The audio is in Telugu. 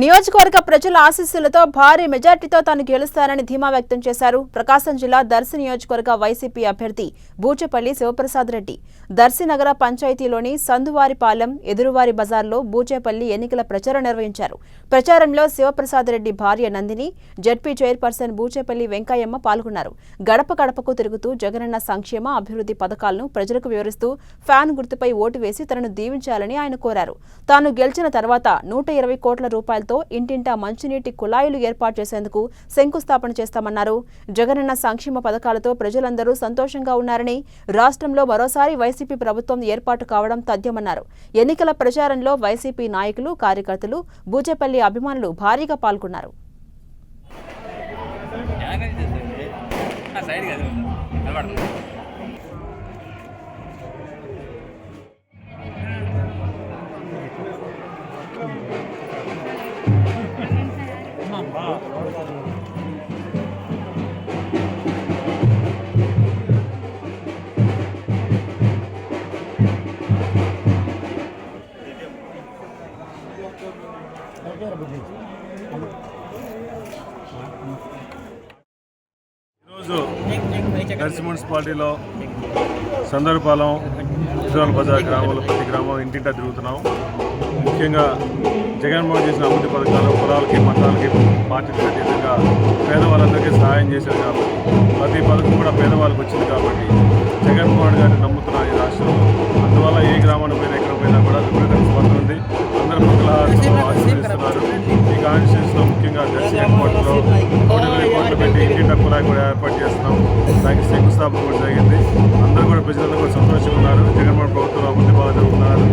నియోజకవర్గ ప్రజల ఆశీస్సులతో భారీ మెజార్టీతో తాను గెలుస్తానని ధీమా వ్యక్తం చేశారు. ప్రకాశం జిల్లా దర్శి నియోజకవర్గ వైసీపీ అభ్యర్థి బూచెపల్లి శివప్రసాద్ రెడ్డి. దర్శి నగర పంచాయతీలోని సందువారిపాలెం ఎదురువారి బజార్లో బూచేపల్లి ఎన్నికల ప్రచారం నిర్వహించారు. ప్రచారంలో శివప్రసాద్ రెడ్డి భార్య నందిని జడ్పీ చైర్పర్సన్ బూచేపల్లి వెంకయ్యమ్మ పాల్గొన్నారు. గడప గడపకు తిరుగుతూ జగనన్న సంక్షేమ అభివృద్ధి పథకాలను ప్రజలకు వివరిస్తూ ఫ్యాన్ గుర్తుపై ఓటు వేసి తనను దీవించాలని ఆయన కోరారు. తాను గెలిచిన తర్వాత నూట ఇరవై కోట్ల రూపాయలతో ఇంటింటా మంచినీటి కుళాయిలు ఏర్పాటు చేసేందుకు శంకుస్థాపన చేస్తామన్నారు. జగనన్న సంక్షేమ పథకాలతో ప్రజలందరూ సంతోషంగా ఉన్నారని రాష్ట్రంలో మరోసారి వైసీపీ ప్రభుత్వం ఏర్పాటు కావడం తథ్యమన్నారు. ఎన్నికల ప్రచారంలో వైసీపీ నాయకులు కార్యకర్తలు బూచేపల్లి అభిమానులు భారీగా పాల్గొన్నారు. సైడ్ ఈరోజు దర్శి మున్సిపాలిటీలో సందర్భాలం ఇజ్రాల్ బజార్ గ్రామంలో ప్రతి గ్రామం ఇంటింటా తిరుగుతున్నాం. ముఖ్యంగా జగన్మోహన్ చేసిన అభివృద్ధి పథకాలు కులాలకి మతాలకి పార్టీలకు అతీతంగా పేదవాళ్ళందరికీ సహాయం చేశారు కాబట్టి ప్రతి పథకం కూడా పేదవాళ్ళకి వచ్చింది కాబట్టి జగన్మోహన్ గారిని నమ్ముతున్నారు డిస్టెన్స్లో ముఖ్యంగా జెర్సీ ఎయిర్పోర్ట్లో నూట పెట్టి ఇంటి కులాయి కూడా ఏర్పాటు చేస్తున్నాం. దానికి శంకుస్థాపన కూడా జరిగింది. అందరూ కూడా ప్రజలందరూ కూడా సంతోషంగా ఉన్నారు. జగన్మోహన్ ప్రభుత్వం అభివృద్ధి బాగా జరుగుతున్నారు.